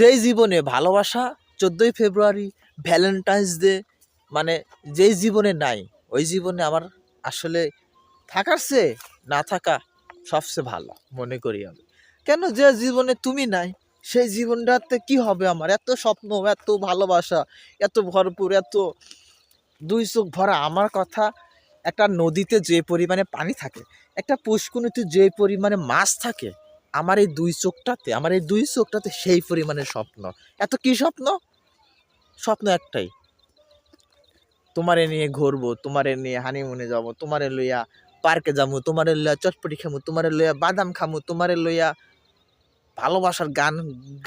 যেই জীবনে ভালোবাসা চোদ্দোই ফেব্রুয়ারি ভ্যালেন্টাইন্স ডে মানে যেই জীবনে নাই, ওই জীবনে আমার আসলে থাকার চেয়ে না থাকা সবচেয়ে ভালো, মনে করি আমি। কেন যে জীবনে তুমি নাই, সেই জীবনটাতে কি হবে আমার? এত স্বপ্ন, এত ভালোবাসা, এত ভরপুর, এত দুই চোখ ভরা। আমার কথা, একটা নদীতে যে পরিমাণে পানি থাকে, একটা পুষ্কুনিতে যে পরিমাণে মাছ থাকে আমার এই দুই চোখটাতে, আমার এই দুই চোখটাতে সেই পরিমাণে স্বপ্ন। এত কি স্বপ্ন? স্বপ্ন একটাই। তোমারে নিয়ে ঘুরবো, তোমারে নিয়ে হানিমুনে যাব, তোমারে লইয়া পার্কে যাব, তোমারে লইয়া চটপটি খামু, তোমারে লইয়া বাদাম খামু, তোমারে লইয়া ভালোবাসার গান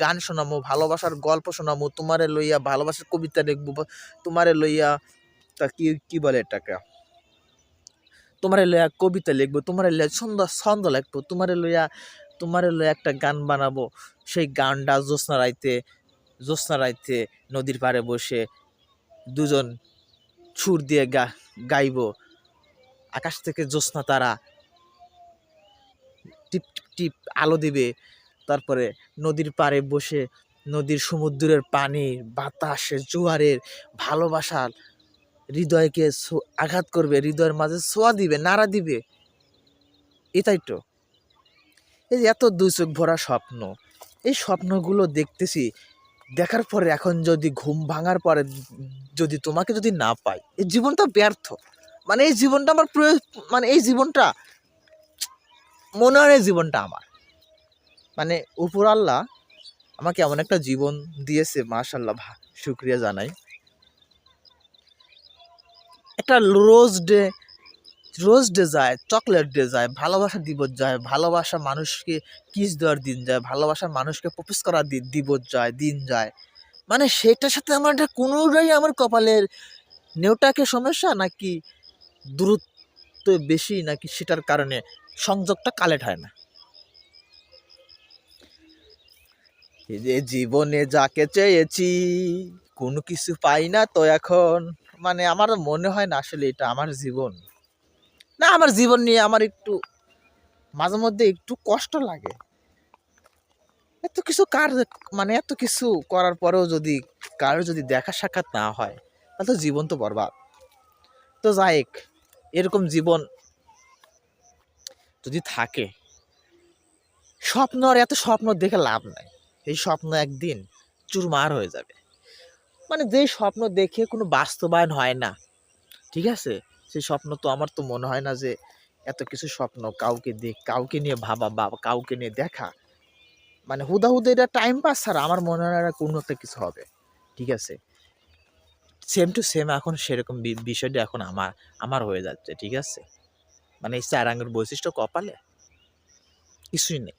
গান শোনামু, ভালোবাসার গল্প শোনামু, তোমারে লইয়া ভালোবাসার কবিতা লিখব তোমারে লইয়া তা কি কি বলে এটাকে? তোমারে লইয়া কবিতা লিখব, তোমারে লইয়া ছন্দ ছন্দ লিখব, তোমারে লইয়া তোমারে লইয়া একটা গান বানাবো। সেই গানটা জ্যোৎস্না রাইতে জ্যোৎস্না রাইতে নদীর পাড়ে বসে দুজন সুর দিয়ে গা, গাইব। আকাশ থেকে জ্যোৎস্না তারা টিপ টিপ আলো দিবে। তারপরে নদীর পাড়ে বসে নদীর সমুদ্রের পানি বাতাসের জোয়ারের ভালোবাসার হৃদয়কে আঘাত করবে, হৃদয়ের মাঝে ছোঁয়া দিবে, নাড়া দিবে। এটাই তো। এই যে এত দুই চোখ ভরা স্বপ্ন, এই স্বপ্নগুলো দেখতেছি, দেখার পরে এখন যদি ঘুম ভাঙার পরে যদি তোমাকে যদি না পাই, এই জীবনটা ব্যর্থ। মানে এই জীবনটা আমার প্রয়োজন মানে এই জীবনটা, মনে হয় জীবনটা আমার। মানে উপর আল্লাহ আমাকে এমন একটা জীবন দিয়েছে মাশাল্লাহ শুক্রিয়া জানাই। একটা রোজ ডে রোজ ডে যায়, চকলেট ডে যায়, ভালোবাসা দিবস যায়, ভালোবাসা মানুষকে কিস দেওয়ার দিন যায় ভালোবাসার মানুষকে প্রপোজ করার দি- দিবস যায়, দিন যায়। মানে সেটার সাথে আমার এটা কোনোটাই আমার কপালের নেওটাকে সমস্যা নাকি দূরত্ব বেশি নাকি সেটার কারণে সংযোগটা কালেক্ট হয় না? যে জীবনে যাকে চেয়েছি, কোনো কিছু পাই না তো এখন। মানে আমার মনে হয় না আসলে এটা আমার জীবন। না, আমার জীবন নিয়ে আমার একটু, মাঝে মধ্যে একটু কষ্ট লাগে। এত কিছু কার মানে এত কিছু করার পরেও যদি কারোর যদি দেখা সাক্ষাৎ না হয়, তাহলে তো জীবন তো বরবাদ। তো যাই এরকম জীবন যদি থাকে স্বপ্ন আর এত স্বপ্ন দেখে লাভ নাই। এই স্বপ্ন একদিন চুরমার হয়ে যাবে। মানে যে স্বপ্ন দেখে কোনো বাস্তবায়ন হয় না, ঠিক আছে? সেই স্বপ্ন তো আমার তো মনে হয় না যে এত কিছু স্বপ্ন কাউকে দেখ, কাউকে নিয়ে ভাবা বা কাউকে নিয়ে দেখা। মানে হুদা এটা টাইম পাস ছাড়া আমার মনে হয় না কোনো একটা কিছু হবে। ঠিক আছে? সেম টু সেম এখন সেরকম বিষয়টা এখন আমার আমার হয়ে যাচ্ছে, ঠিক আছে? মানে এই চার আঙ্গুর বৈশিষ্ট্য কপালে? কিছুই নেই।